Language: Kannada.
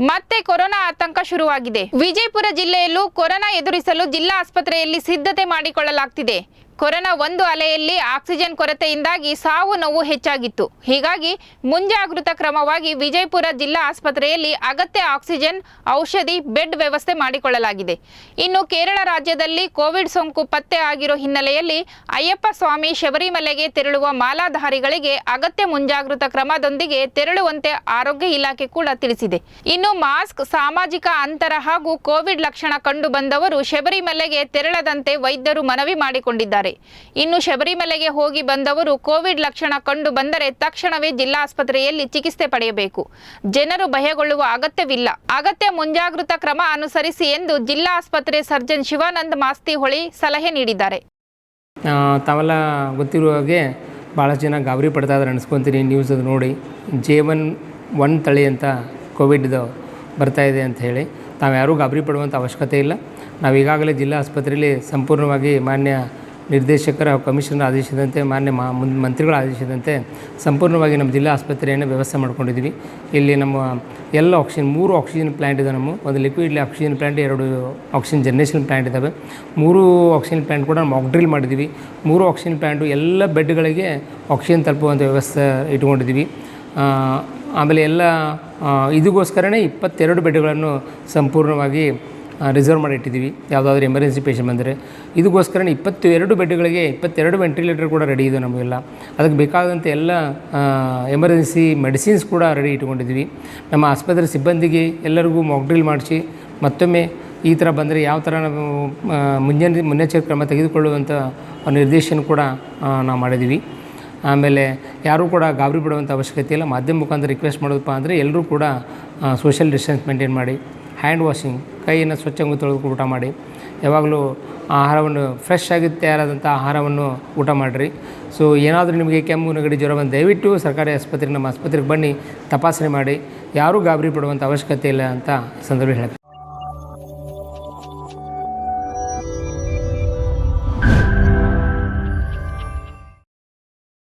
ಮತ್ತೆ ಕೊರೋನಾ ಆತಂಕ ಶುರುವಾಗಿದೆ. ವಿಜಯಪುರ ಜಿಲ್ಲೆಯಲ್ಲೂ ಕೊರೋನಾ ಎದುರಿಸಲು ಜಿಲ್ಲಾ ಆಸ್ಪತ್ರೆಯಲ್ಲಿ ಸಿದ್ಧತೆ ಮಾಡಿಕೊಳ್ಳಲಾಗ್ತಿದೆ. ಕೊರೋನಾ ಒಂದು ಅಲೆಯಲ್ಲಿ ಆಕ್ಸಿಜನ್ ಕೊರತೆಯಿಂದಾಗಿ ಸಾವು ನೋವು ಹೆಚ್ಚಾಗಿತ್ತು. ಹೀಗಾಗಿ ಮುಂಜಾಗೃತ ಕ್ರಮವಾಗಿ ವಿಜಯಪುರ ಜಿಲ್ಲಾ ಆಸ್ಪತ್ರೆಯಲ್ಲಿ ಅಗತ್ಯ ಆಕ್ಸಿಜನ್, ಔಷಧಿ, ಬೆಡ್ ವ್ಯವಸ್ಥೆ ಮಾಡಿಕೊಳ್ಳಲಾಗಿದೆ. ಇನ್ನು ಕೇರಳ ರಾಜ್ಯದಲ್ಲಿ ಕೋವಿಡ್ ಸೋಂಕು ಪತ್ತೆ ಆಗಿರೋ ಹಿನ್ನೆಲೆಯಲ್ಲಿ ಅಯ್ಯಪ್ಪ ಸ್ವಾಮಿ ಶಬರಿಮಲೆಗೆ ತೆರಳುವ ಮಾಲಾಧಾರಿಗಳಿಗೆ ಅಗತ್ಯ ಮುಂಜಾಗೃತ ಕ್ರಮದೊಂದಿಗೆ ತೆರಳುವಂತೆ ಆರೋಗ್ಯ ಇಲಾಖೆ ಕೂಡ ತಿಳಿಸಿದೆ. ಇನ್ನು ಮಾಸ್ಕ್, ಸಾಮಾಜಿಕ ಅಂತರ ಹಾಗೂ ಕೋವಿಡ್ ಲಕ್ಷಣ ಕಂಡು ಬಂದವರು ಶಬರಿಮಲೆಗೆ ತೆರಳದಂತೆ ವೈದ್ಯರು ಮನವಿ ಮಾಡಿಕೊಂಡಿದ್ದಾರೆ. ಇನ್ನು ಶಬರಿಮಲೆಗೆ ಹೋಗಿ ಬಂದವರು ಕೋವಿಡ್ ಲಕ್ಷಣ ಕಂಡು ಬಂದರೆ ತಕ್ಷಣವೇ ಜಿಲ್ಲಾ ಆಸ್ಪತ್ರೆಯಲ್ಲಿ ಚಿಕಿತ್ಸೆ ಪಡೆಯಬೇಕು. ಜನರು ಭಯಗೊಳ್ಳುವ ಅಗತ್ಯವಿಲ್ಲ. ಅಗತ್ಯ ಮುಂಜಾಗೃತ ಕ್ರಮ ಅನುಸರಿಸಿ ಎಂದು ಜಿಲ್ಲಾ ಆಸ್ಪತ್ರೆ ಸರ್ಜನ್ ಶಿವಾನಂದ್ ಮಾಸ್ತಿಹೊಳಿ ಸಲಹೆ ನೀಡಿದ್ದಾರೆ. ತಾವೆಲ್ಲ ಗೊತ್ತಿರುವ ಹಾಗೆ ಭಾಳಷ್ಟು ಜನ ಗಾಬರಿ ಪಡ್ತಾ ಇದ್ದಾರೆ ಅನಿಸ್ಕೊತೀನಿ ನ್ಯೂಸ್ ಅದು ನೋಡಿ. ಜೆ ಒನ್ ಒನ್ ತಳಿ ಅಂತ ಕೋವಿಡ್ದು ಬರ್ತಾ ಇದೆ ಅಂತ ಹೇಳಿ. ತಾವು ಯಾರೂ ಗಾಬರಿ ಪಡುವಂಥ ಅವಶ್ಯಕತೆ ಇಲ್ಲ. ನಾವು ಈಗಾಗಲೇ ಜಿಲ್ಲಾ ಆಸ್ಪತ್ರೆಯಲ್ಲಿ ಸಂಪೂರ್ಣವಾಗಿ ಮಾನ್ಯ ನಿರ್ದೇಶಕರ ಕಮಿಷನರ್ ಆದೇಶದಂತೆ ಮಾನ್ಯ ಮಾ ಮಂತ್ರಿಗಳ ಆದೇಶದಂತೆ ಸಂಪೂರ್ಣವಾಗಿ ನಮ್ಮ ಜಿಲ್ಲಾ ಆಸ್ಪತ್ರೆಯನ್ನು ವ್ಯವಸ್ಥೆ ಮಾಡ್ಕೊಂಡಿದ್ದೀವಿ. ಇಲ್ಲಿ ನಮ್ಮ ಎಲ್ಲ ಆಕ್ಸಿಜನ್, ಮೂರು ಆಕ್ಸಿಜನ್ ಪ್ಲ್ಯಾಂಟ್ ಇದೆ ನಮ್ಮ, ಒಂದು ಲಿಕ್ವಿಡ್ಲಿ ಆಕ್ಸಿಜನ್ ಪ್ಲ್ಯಾಂಟ್ ಎರಡು ಆಕ್ಸಿಜನ್ ಜನರೇಷನ್ ಪ್ಲ್ಯಾಂಟ್ ಇದ್ದಾವೆ. ಮೂರು ಆಕ್ಸಿಜನ್ ಪ್ಲ್ಯಾಂಟ್ ಕೂಡ ಮಾಕ್ ಡ್ರಿಲ್ ಮಾಡಿದ್ದೀವಿ. ಮೂರು ಆಕ್ಸಿಜನ್ ಪ್ಲ್ಯಾಂಟು ಎಲ್ಲ ಬೆಡ್ಗಳಿಗೆ ಆಕ್ಸಿಜನ್ ತಲುಪುವಂಥ ವ್ಯವಸ್ಥೆ ಇಟ್ಕೊಂಡಿದ್ದೀವಿ ಆಮೇಲೆ ಎಲ್ಲ ಇದಕ್ಕೋಸ್ಕರನೇ ಇಪ್ಪತ್ತೆರಡು ಬೆಡ್ಗಳನ್ನು ಸಂಪೂರ್ಣವಾಗಿ ರಿಸರ್ವ್ ಮಾಡಿ ಇಟ್ಟಿದ್ದೀವಿ. ಯಾವುದಾದ್ರೂ ಎಮರ್ಜೆನ್ಸಿ ಪೇಷಂಟ್ ಬಂದರೆ. ಇದಕ್ಕೋಸ್ಕರ ಇಪ್ಪತ್ತು ಎರಡು ಬೆಡ್ಗಳಿಗೆ ಇಪ್ಪತ್ತೆರಡು ವೆಂಟಿಲೇಟರ್ ಕೂಡ ರೆಡಿ ಇದೆ ನಮಗೆಲ್ಲ. ಅದಕ್ಕೆ ಬೇಕಾದಂಥ ಎಲ್ಲ ಎಮರ್ಜೆನ್ಸಿ ಮೆಡಿಸಿನ್ಸ್ ಕೂಡ ರೆಡಿ ಇಟ್ಕೊಂಡಿದ್ದೀವಿ. ನಮ್ಮ ಆಸ್ಪತ್ರೆ ಸಿಬ್ಬಂದಿಗೆ ಎಲ್ಲರಿಗೂ ಮಾಕ್ ಡ್ರಿಲ್ ಮಾಡಿಸಿ, ಮತ್ತೊಮ್ಮೆ ಈ ಥರ ಬಂದರೆ ಯಾವ ಥರ ನಾವು ಮುಂಜಾನೆ, ಮುನ್ನೆಚ್ಚರಿಕೆ ಕ್ರಮ ತೆಗೆದುಕೊಳ್ಳುವಂಥ ನಿರ್ದೇಶನ ಕೂಡ ನಾವು ಮಾಡಿದ್ದೀವಿ. ಆಮೇಲೆ ಯಾರೂ ಕೂಡ ಗಾಬರಿ ಪಡುವಂಥ ಅವಶ್ಯಕತೆ ಇಲ್ಲ. ಮಾಧ್ಯಮ ಮುಖಾಂತರ ರಿಕ್ವೆಸ್ಟ್ ಮಾಡೋದಪ್ಪ ಅಂದರೆ ಎಲ್ಲರೂ ಕೂಡ ಸೋಷಿಯಲ್ ಡಿಸ್ಟೆನ್ಸ್ ಮೇಂಟೈನ್ ಮಾಡಿ. ಹ್ಯಾಂಡ್ ವಾಷಿಂಗ್ ಕೈಯನ್ನು ಸ್ವಚ್ಛವಾಗಿ ತೊಳೆದು ಊಟ ಮಾಡಿ. ಯಾವಾಗಲೂ ಆಹಾರವನ್ನು ಫ್ರೆಶ್ ಆಗಿ ತಯಾರಾದಂಥ ಆಹಾರವನ್ನು ಊಟ ಮಾಡಿರಿ. ಸೊ ಏನಾದರೂ ನಿಮಗೆ ಕೆಮ್ಮು, ನೆಗಡಿ ಜ್ವರ ಬಂದು ದಯವಿಟ್ಟು ಸರ್ಕಾರಿ ಆಸ್ಪತ್ರೆ, ನಮ್ಮ ಆಸ್ಪತ್ರೆಗೆ ಬನ್ನಿ, ತಪಾಸಣೆ ಮಾಡಿ. ಯಾರೂ ಗಾಬರಿ ಪಡುವಂಥ ಅವಶ್ಯಕತೆ ಇಲ್ಲ ಅಂತ ಸಂದರ್ಭ ಹೇಳ್ತೀನಿ.